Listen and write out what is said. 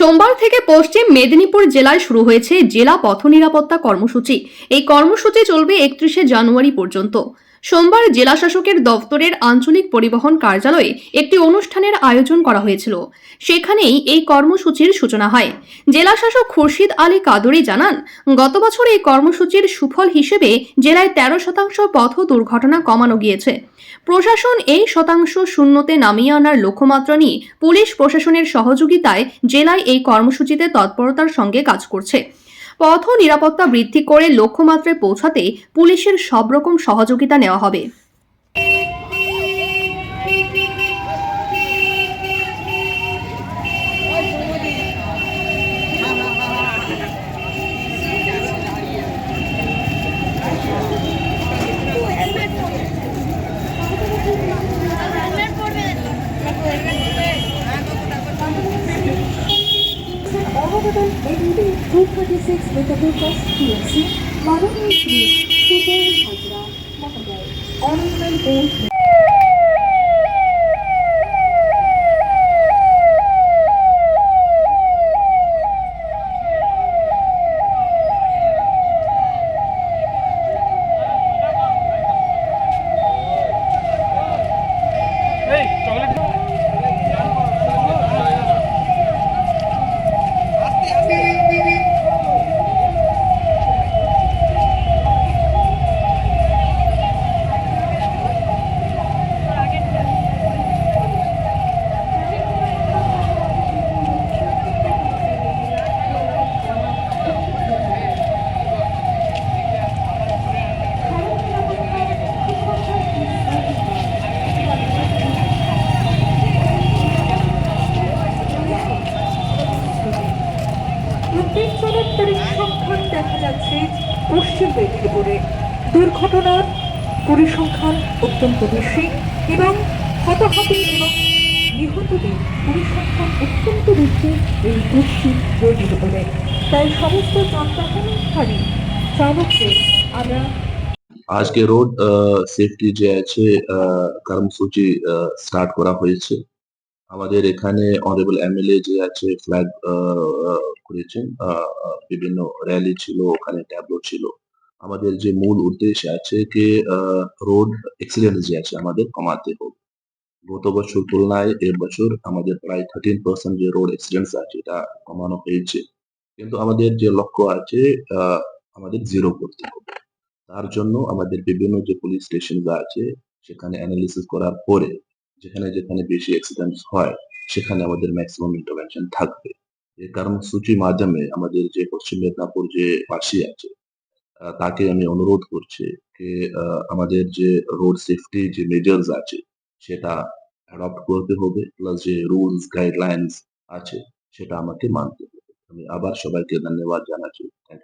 সোমবার থেকে পশ্চিম মেদিনীপুর জেলায় শুরু হয়েছে জেলা পথ নিরাপত্তা কর্মসূচি। এই কর্মসূচি চলবে একত্রিশে জানুয়ারি পর্যন্ত। সোমবার জেলা শাসকের দপ্তরের আঞ্চলিক পরিবহন কার্যালয়ে একটি অনুষ্ঠানের আয়োজন করা হয়েছিল। সেখানেই এই কর্মসূচির সূচনা হয়। জেলা শাসক খুরশিদ আলী কাদুরি জানান, গত বছর এই কর্মসূচির সুফল হিসেবে জেলায় তেরো শতাংশ পথ দুর্ঘটনা কমানো গিয়েছে। প্রশাসন এই শতাংশ শূন্যতে নামিয়ে আনার লক্ষ্যমাত্রা নিয়ে পুলিশ প্রশাসনের সহযোগিতায় জেলায় এই কর্মসূচিতে তৎপরতার সঙ্গে কাজ করছে। পথ নিরাপত্তা বৃদ্ধি করে লক্ষ্যমাত্রায় পৌঁছাতে পুলিশের সব রকম সহযোগিতা নেওয়া হবে। ND 236 with the Lucas PLC, Madanur Sri, Super Hajra, Mahagai. Honorable Board এই চকলেট চলাত্তরের সংখ্যান দেখা যাচ্ছে পশ্চিম মেদিনীপুরে। দুর্ঘটনার পরিসংখ্যান অত্যন্ত বেশি এবং হতাহত এবং নিহতদের পরিসংখ্যান অত্যন্ত বেশি এই পশ্চিম মেদিনীপুরে তাই সমস্ত যানবাহনকারী চালকদের আমরা আজকে রোড সেফটি যে আছে কর্মসূচি স্টার্ট করা হয়েছে। আমাদের এখানে অনারেবল এমএলএ যে আছে ফ্ল্যাগ করেছেন বিভিন্ন র্যালি ছিল, ওখানে ট্যাবলো ছিল। আমাদের যে মূল উদ্দেশ্য আছে যে রোড এক্সিডেন্ট যে আছে আমাদের কমাতে হবে গত বছর তুলনায় এ বছর আমাদের প্রায় থার্টিন পার্সেন্ট যে রোড অ্যাক্সিডেন্টস আছে, এটা কমানো হয়েছে। কিন্তু আমাদের যে লক্ষ্য আছে আমাদের জিরো করতে হবে। তার জন্য আমাদের বিভিন্ন যে পুলিশ স্টেশন আছে, সেখানে অ্যানালিসিস করার পরে যেখানে যেখানে বেশি অ্যাক্সিডেন্ট হয়, সেখানে আমাদের ম্যাক্সিমাম ইন্টারভেনশন থাকবে। এই কর্মসূচির মাধ্যমে আমাদের যে পশ্চিম মেদিনীপুর যে বাসী আছে তাকে আমি অনুরোধ করছি যে আমাদের যে রোড সেফটি যে মেজার্স আছে, সেটা অ্যাডপ্ট করতে হবে প্লাস যে রুলস গাইডলাইন্স আছে, সেটা আমাকে মানতে হবে। আমি আবার সবাইকে ধন্যবাদ জানাচ্ছি। থ্যাংক